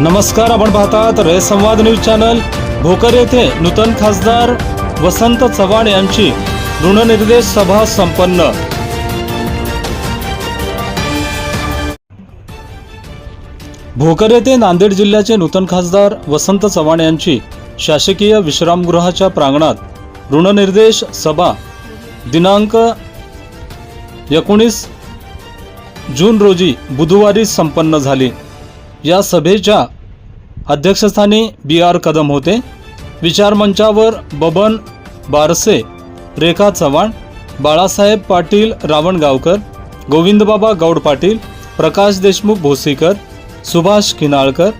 नमस्कार आपण पाहतात रे संवाद न्यूज चॅनल. भोकर येथे नूतन खासदार वसंत चव्हाण यांची ऋणनिर्देश सभा संपन्न. भोकर येथे नांदेड जिल्ह्याचे नूतन खासदार वसंत चव्हाण यांची शासकीय विश्रामगृहाच्या प्रांगणात ऋणनिर्देश सभा. दिनांक एकोणीस जून रोजी बुधवारी संपन्न झाली. या सभेच्या अध्यक्षस्थानी बी आर कदम होते. विचारमंचावर बबन बारसे रेखा चव्हाण बाळासाहेब पाटील रावणगावकर गोविंदबाबा गौड पाटील प्रकाश देशमुख भोसीकर सुभाष किनाळकर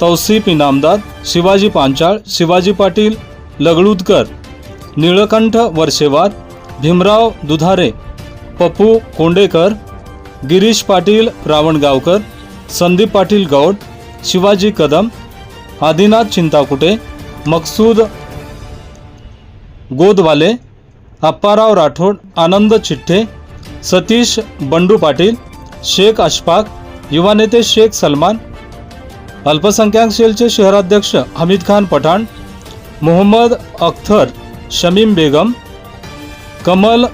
तौसिफ इनामदार शिवाजी पांचाळ शिवाजी पाटील लगळूदकर निळकंठ वर्षेवार भीमराव दुधारे पप्पू कोंडेकर गिरीश पाटील रावणगावकर संदीप पाटील गौड शिवाजी कदम आदिनाथ चिंताकुटे मकसूद गोदवाले अप्पाराव राठोड आनंद चिठ्ठे सतीश बंडू पाटील शेख अशफाक युवा नेते शेख सलमान अल्पसंख्याक सेलचे शहराध्यक्ष हमीद खान पठाण मोहम्मद अख्तर शमीम बेगम कमल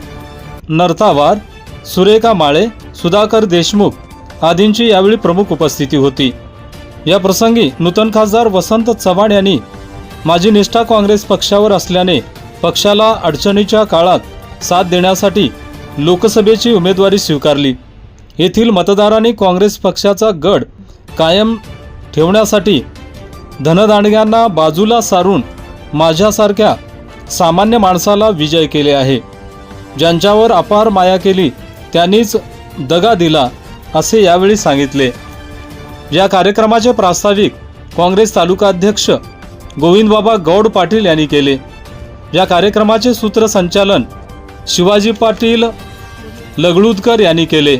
नरतावार सुरेखा माळे सुधाकर देशमुख आदींची यावेळी प्रमुख उपस्थिती होती. या प्रसंगी नूतन खासदार वसंत चव्हाण यांनी माझी निष्ठा काँग्रेस पक्षावर असल्याने पक्षाला अडचणीच्या काळात साथ देण्यासाठी लोकसभेची उमेदवारी स्वीकारली. येथील मतदारांनी काँग्रेस पक्षाचा गड कायम ठेवण्यासाठी धनदांडग्यांना बाजूला सारून माझ्यासारख्या सामान्य माणसाला विजय केले आहे. ज्यांच्यावर अपार माया केली त्यांनीच दगा दिला. असे यावेळी सांगितले. या कार्यक्रमाचे प्रास्ताविक काँग्रेस तालुका अध्यक्ष गोविंदबाबा गौड पाटील यांनी केले. या कार्यक्रमाचे सूत्रसंचालन शिवाजी पाटील लगळूदकर यांनी केले.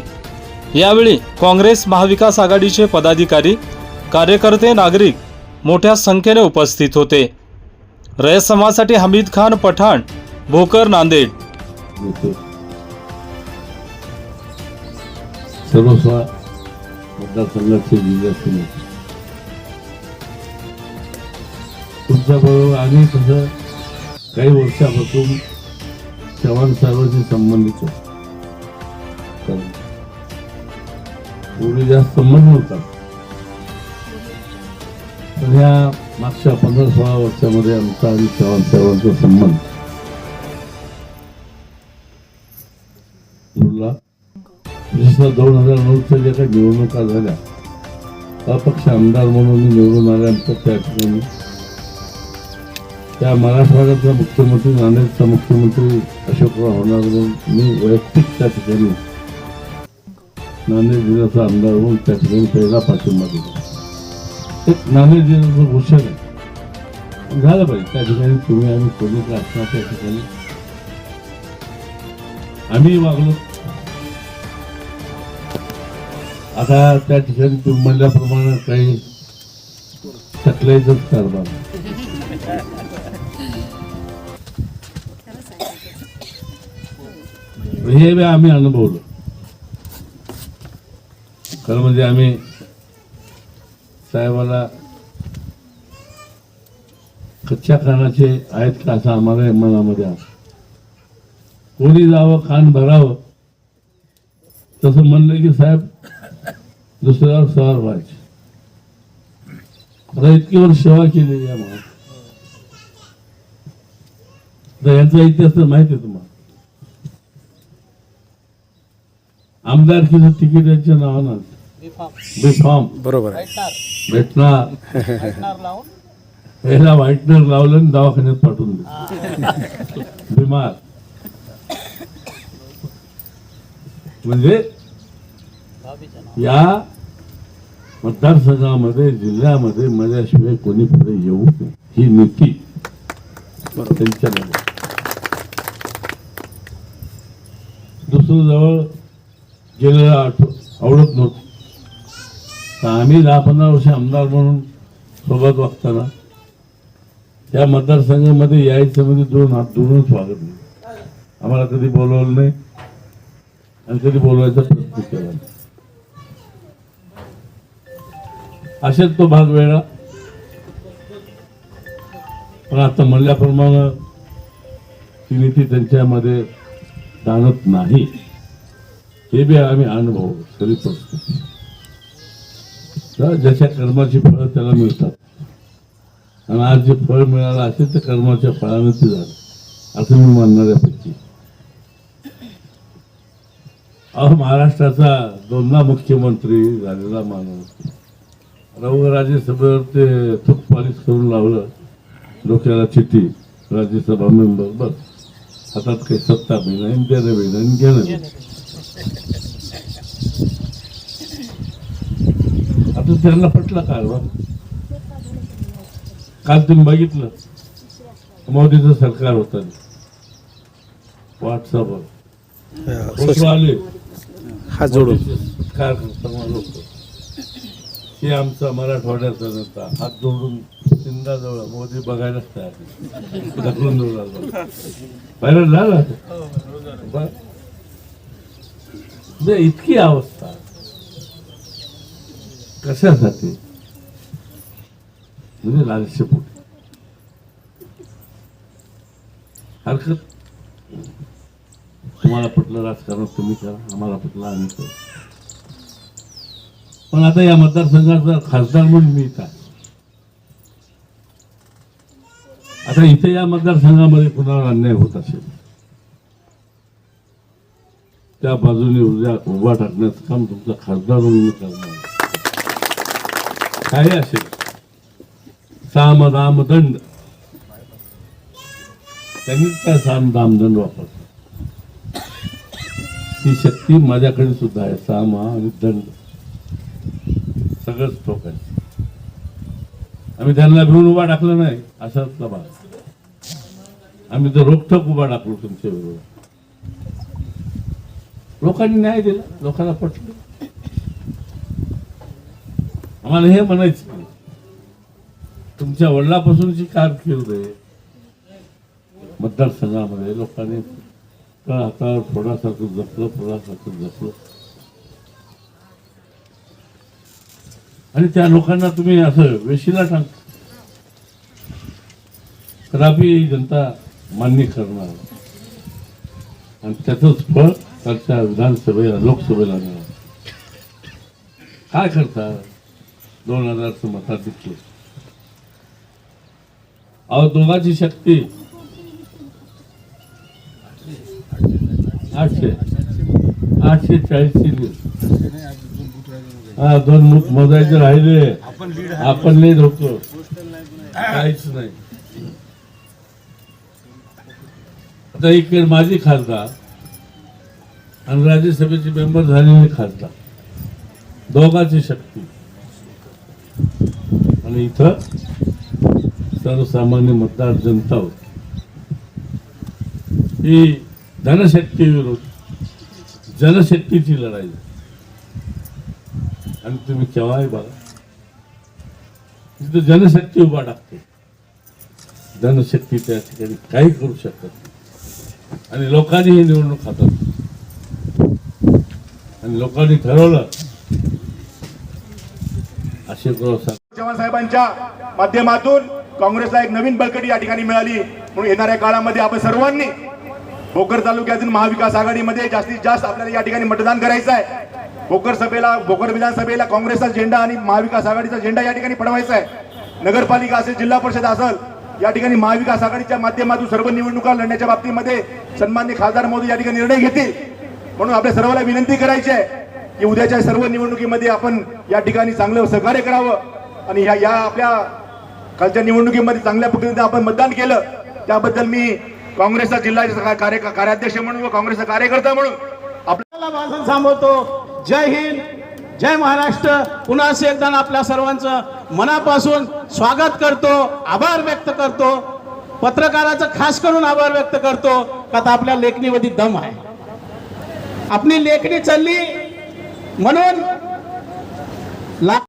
यावेळी काँग्रेस महाविकास आघाडीचे पदाधिकारी कार्यकर्ते नागरिक मोठ्या संख्येने उपस्थित होते. रयत समाजासाठी हमीद खान पठाण भोकर नांदेड. देतो मतदारसंघाचे जिल्ह्याचे नेते बरोबर आम्ही तसं काही वर्षापासून चव्हाण साहेबांशी संबंधित होतो पूर्वी जास्त संबंध होता पण ह्या मागच्या पंधरा सोळा वर्षामध्ये आमचा आणि चव्हाण साहेबांचा संबंध विशेषतः दोन हजार नऊच्या ज्या काही निवडणुका झाल्या अपक्ष आमदार म्हणून मी निवडून आल्यानंतर त्या ठिकाणी. त्या मराठवाड्याचा मुख्यमंत्री नांदेडचा मुख्यमंत्री अशोकराव होणार म्हणून मी वैयक्तिक त्या ठिकाणी नांदेड जिल्ह्याचा आमदार म्हणून त्या ठिकाणी पहिला पाठिंबा दिला. एक नांदेड जिल्ह्याचं भूषण आहे झालं पाहिजे. त्या ठिकाणी तुम्ही आम्ही कोणी असणार त्या ठिकाणी? आम्ही वागलो. आता त्या ठिकाणी तुम्ही म्हणल्याप्रमाणे काही चकल्याचंच कारभार हे बी आम्ही अनुभवलं. खरं म्हणजे आम्ही साहेबाला कच्च्या कानाचे आहेत का असं आम्हाला मनामध्ये कोणी जावं कान भरावं तसं म्हणलं की साहेब दुसऱ्यावर सवार व्हायचे. आता इतकी वर्ष सेवा केलेली आहे मला तर यांचा इतिहास तर माहिती आहे तुम्हाला. आमदारकीचं तिकीट यांच्या नावानं बेफॉर्म बरोबर भेटणार. पहिला व्हाईटनर लावलं आणि दवाखान्यात पाठवून दिलं. बिमार. म्हणजे या मतदारसंघामध्ये जिल्ह्यामध्ये माझ्याशिवाय कोणी पुढे येऊ नये. ही नीती त्यांच्या दुसरं जवळ गेलेला आठ- आवडत नव्हतं. तर आम्ही दहा पंधरा वर्ष आमदार म्हणून सोबत वागताना त्या मतदारसंघामध्ये यायचं म्हणजे दोन हात दोनच स्वागत नाही. आम्हाला कधी बोलवलं नाही आणि कधी बोलवायचा प्रयत्न केला नाही. असेल तो भाग वेगळा. पण आता म्हणल्याप्रमाणे ती नीती त्यांच्यामध्ये जाणत नाही. हे बी आम्ही अनुभव करीत परिस्थिती ज्याच्या कर्माची फळं त्याला मिळतात. आणि आज जे फळ मिळालं असेल तर कर्माच्या फळानं ते झालं. असं मी मानणाऱ्यापैकी अहो महाराष्ट्राचा दोनदा मुख्यमंत्री झालेला माणूस. राज्यसभेवर ते थूक पालिश करून लावलं डोक्याला चिठ्ठी राज्यसभा मेंबर बस. हातात काही सत्ता बी नाही देणं बी नाही घेणं बी नाही. आता त्यांना पटलं काय बा? काल तुम्ही बघितलं मोदीचं सरकार होतं. व्हॉट्सअपवर आले. हात जोडून. काय लोक हे आमचा मराठवाड्याचा नेता हात जोडून सिंधाजवळ मोदी बघायलाच तयार ढकलून देऊ व्हायरल झाला बरं. म्हणजे इतकी अवस्था. कशासाठी? म्हणजे लालशेपोटी हरकत? तुम्हाला पटलं राजकारण तुम्ही करा आम्हाला पटलं आम्ही करू. पण आता या मतदारसंघाचा खासदार म्हणून मी इथं आता इथे या मतदारसंघामध्ये कुणाला अन्याय होत असेल? त्या बाजूने उद्या उभा टाकण्याचं काम तुमचा खासदार म्हणून मी करणार काही असेल. साम दाम दंड त्यांनी काय साम दाम दंड वापरतो ती शक्ती माझ्याकडे सुद्धा आहे. सामा आणि दंड. सगळंच ठोक आहे आम्ही त्यांना भिवून उभा टाकला नाही असाच भाग आम्ही तर रोखठोक उभा टाकलो तुमच्या बरोबर लोकांनी न्याय दिला लोकांना पटलं. आम्हाला हे म्हणायचं नाही. तुमच्या वडिलापासूनची कारकीर्द आहे. मतदारसंघामध्ये लोकांनी हातावर थोडासा जपलं थोडासा जपलं. आणि त्या लोकांना तुम्ही असं वेशीला सांग कदापि ही जनता मान्य करणार. आणि त्याचंच फळ कालच्या विधानसभेला लोकसभेला मिळालं काय करता? दोन हजारचं मताधिक्य. अहो दोघाची शक्ती. आठशे. आठशे. चाळीसची हा दोन मुख मोजायचे राहिले. आपण लेट होतो. काहीच नाही. आता इकडे माझी खासदार आणि राज्यसभेचे मेंबर झालेले खासदार. दोघांची शक्ती. आणि इथं सर्वसामान्य मतदार जनता होती. ही धनशक्ती विरोध जनशक्तीची लढाई आणि तुम्ही केव्हाही बघा. तिथं जनशक्ती उभा टाकते. जनशक्ती त्या ठिकाणी काही करू शकत नाही. आणि लोकांनी ही निवडणूक हातात आणि लोकांनी ठरवलं चव्हाण साहेबांच्या माध्यमातून काँग्रेसला एक नवीन बळकटी या ठिकाणी मिळाली. म्हणून येणाऱ्या काळामध्ये आपण सर्वांनी भोकर तालुक्यातील महाविकास आघाडीमध्ये जास्तीत जास्त आपल्याला या ठिकाणी मतदान करायचं आहे. भोकर सभेला भोकर विधानसभेला काँग्रेसचा झेंडा आणि महाविकास आघाडीचा झेंडा या ठिकाणी पडवायचा आहे नगरपालिका असेल जिल्हा परिषद असेल या ठिकाणी महाविकास आघाडीच्या माध्यमातून सर्व निवडणुका लढण्याच्या बाबतीमध्ये सन्मान्य खासदार मोदी या ठिकाणी निर्णय घेतील. म्हणून आपल्या सर्वांना विनंती करायची आहे की उद्याच्या सर्व निवडणुकीमध्ये आपण या ठिकाणी चांगलं सहकार्य करावं आणि ह्या या आपल्या कालच्या निवडणुकीमध्ये चांगल्या पद्धतीने आपण मतदान केलं त्याबद्दल मी काँग्रेसचा जिल्हा कार्य कार्याध्यक्ष म्हणून व काँग्रेसचा कार्यकर्ता म्हणून आपल्याला भाषण थांबवतो जय हिंद जय महाराष्ट्र. पुन्हा एकदा आपल्या सर्वांचं मनापासून स्वागत करतो आभार व्यक्त करतो. पत्रकाराचं खास करून आभार व्यक्त करतो का आता आपल्या लेखणीमध्ये दम आहे. आपली लेखणी चालली म्हणून लाख